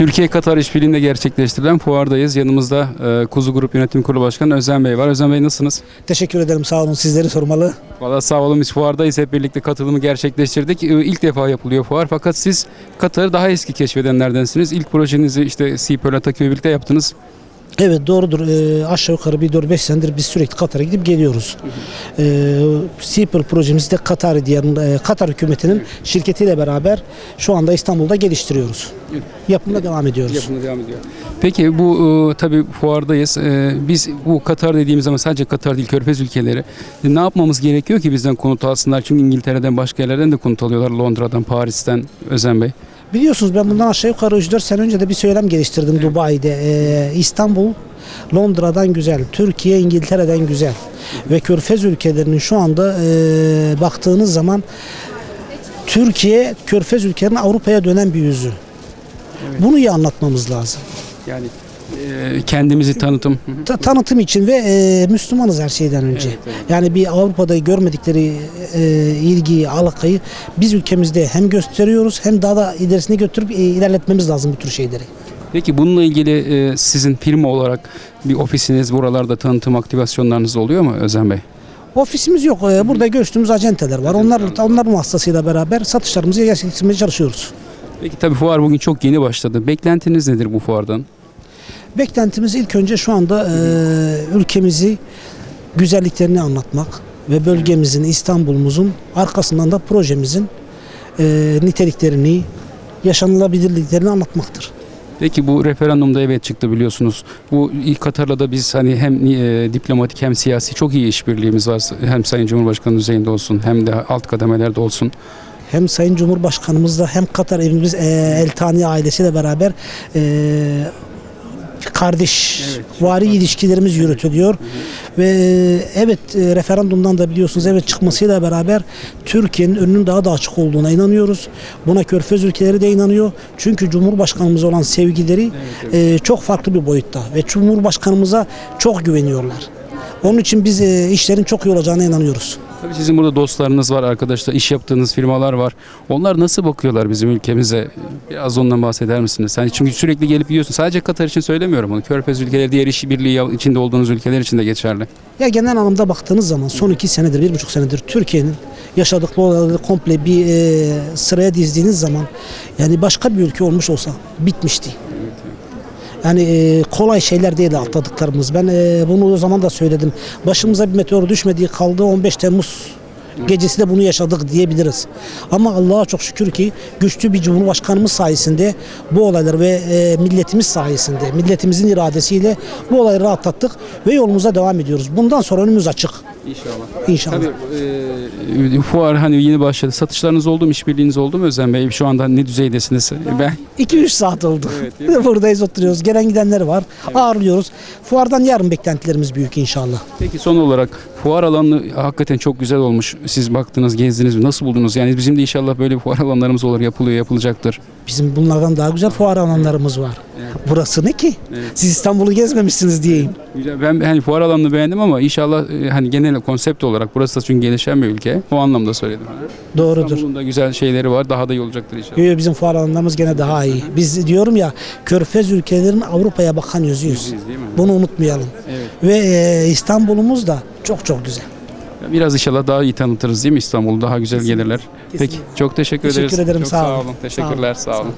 Türkiye-Katar işbirliğinde gerçekleştirilen fuardayız. Yanımızda e, Kuzu Grup Yönetim Kurulu Başkanı Özen Bey var. Özen Bey nasılsınız? Teşekkür ederim sağ olun sizleri sormalı. Valla sağ olun biz fuardayız. Hep birlikte katılımı gerçekleştirdik. E, İlk defa yapılıyor fuar fakat siz Katar'ı daha eski keşfedenlerdensiniz. İlk projenizi işte Sipol Ataköy'ü birlikte yaptınız. Evet doğrudur Ee, aşağı yukarı bir 4-5 senedir biz sürekli Katar'a gidip geliyoruz. Ee, Seaport projemizi de Katar diyen e, Katar hükümetinin şirketiyle beraber şu anda İstanbul'da geliştiriyoruz. Evet. Yapımına devam ediyoruz. Yapımı devam ediyor. Peki bu e, tabii fuardayız. E, biz bu Katar dediğimiz zaman sadece Katar değil Körfez ülkeleri. E, ne yapmamız gerekiyor ki bizden konut alsınlar? Çünkü İngiltere'den başka yerlerden de konut alıyorlar. Londra'dan, Paris'ten Özen Bey. Biliyorsunuz ben bundan aşağı yukarı 3-4 sene önce de bir söylem geliştirdim Dubai'de. Ee, İstanbul Londra'dan güzel, Türkiye İngiltere'den güzel ve Körfez ülkelerinin şu anda e, baktığınız zaman Türkiye Körfez ülkelerinin Avrupa'ya dönen bir yüzü. Bunu iyi anlatmamız lazım. Yani kendimizi tanıtım. Ta- tanıtım için ve e, Müslümanız her şeyden önce. Evet, evet. Yani bir Avrupa'da görmedikleri e, ilgiyi, alakayı biz ülkemizde hem gösteriyoruz hem daha da ilerisine götürüp e, ilerletmemiz lazım bu tür şeyleri. Peki bununla ilgili e, sizin firma olarak bir ofisiniz buralarda tanıtım aktivasyonlarınız oluyor mu Özen Bey? Ofisimiz yok. Ee, Burada görüştüğümüz acenteler var. Onlar onların vasıtasıyla beraber satışlarımızı gerçekleştirmeye çalışıyoruz. Peki tabii fuar bugün çok yeni başladı. Beklentiniz nedir bu fuardan? Beklentimiz ilk önce şu anda e, ülkemizi güzelliklerini anlatmak ve bölgemizin, İstanbul'umuzun arkasından da projemizin e, niteliklerini, yaşanılabilirliklerini anlatmaktır. Peki bu referandumda evet çıktı biliyorsunuz. Bu ilk Katar'la da biz hani hem e, diplomatik hem siyasi çok iyi işbirliğimiz var. Hem Sayın Cumhurbaşkanı düzeyinde olsun hem de alt kademelerde olsun. Hem Sayın Cumhurbaşkanımızla hem Katar evimiz e, El Tani ailesiyle beraber e, kardeş Evet, vari ilişkilerimiz yürütülüyor ve e, evet e, referandumdan da biliyorsunuz evet çıkmasıyla beraber Türkiye'nin önünün daha da açık olduğuna inanıyoruz. Buna Körfez ülkeleri de inanıyor. Çünkü Cumhurbaşkanımıza olan sevgileri e, çok farklı bir boyutta ve Cumhurbaşkanımıza çok güveniyorlar. Onun için biz e, işlerin çok iyi olacağına inanıyoruz. Tabii sizin burada dostlarınız var arkadaşlar, iş yaptığınız firmalar var. Onlar nasıl bakıyorlar bizim ülkemize? Biraz ondan bahseder misiniz? Hani çünkü sürekli gelip gidiyorsun. Sadece Katar için söylemiyorum bunu. Körfez ülkeleri, diğer işbirliği içinde olduğunuz ülkeler için de geçerli. Ya genel anlamda baktığınız zaman son iki senedir, bir buçuk senedir Türkiye'nin yaşadıkları komple bir e, sıraya dizdiğiniz zaman yani başka bir ülke olmuş olsa bitmişti. Yani e, kolay şeyler değil atladıklarımız. Ben e, bunu o zaman da söyledim. Başımıza bir meteor düşmediği kaldı 15 Temmuz gecesi de bunu yaşadık diyebiliriz. Ama Allah'a çok şükür ki güçlü bir cumhurbaşkanımız sayesinde bu olaylar ve e, milletimiz sayesinde, milletimizin iradesiyle bu olayları atlattık ve yolumuza devam ediyoruz. Bundan sonra önümüz açık İnşallah. inşallah. Tabii e, fuar hani yeni başladı. Satışlarınız oldu mu, işbirliğiniz oldu mu Özen Bey? Şu anda ne düzeydesiniz? Ben 2-3 saat oldu. Evet? Buradayız oturuyoruz. Gelen gidenler var. Ağırlıyoruz. Fuardan yarın beklentilerimiz büyük inşallah. Peki son olarak fuar alanı hakikaten çok güzel olmuş. Siz baktınız, gezdiniz mi? Nasıl buldunuz? Yani bizim de inşallah böyle bir fuar alanlarımız olur, yapılıyor, yapılacaktır. Bizim bunlardan daha güzel fuar alanlarımız var. Burası ne ki? Siz İstanbul'u gezmemişsiniz diyeyim. Güzel. Ben hani fuar alanını beğendim ama inşallah e, hani genel konsept olarak burası da çünkü gelişen bir ülke. O anlamda söyledim. Doğrudur. İstanbul'un da güzel şeyleri var. Daha da iyi olacaktır inşallah. Yo, yo, Bizim fuar alanlarımız gene daha iyi. Biz diyorum ya Körfez ülkelerinin Avrupa'ya bakan yüzüyüz. Yüzüyüz değil mi? Bunu unutmayalım. Evet. Ve e, İstanbul'umuz da çok çok güzel. Biraz inşallah daha iyi tanıtırız değil mi İstanbul'u? Daha güzel gelirler. Peki çok teşekkür, Teşekkür ederiz. ederim, Çok sağ olun. Teşekkürler. Sağ olun.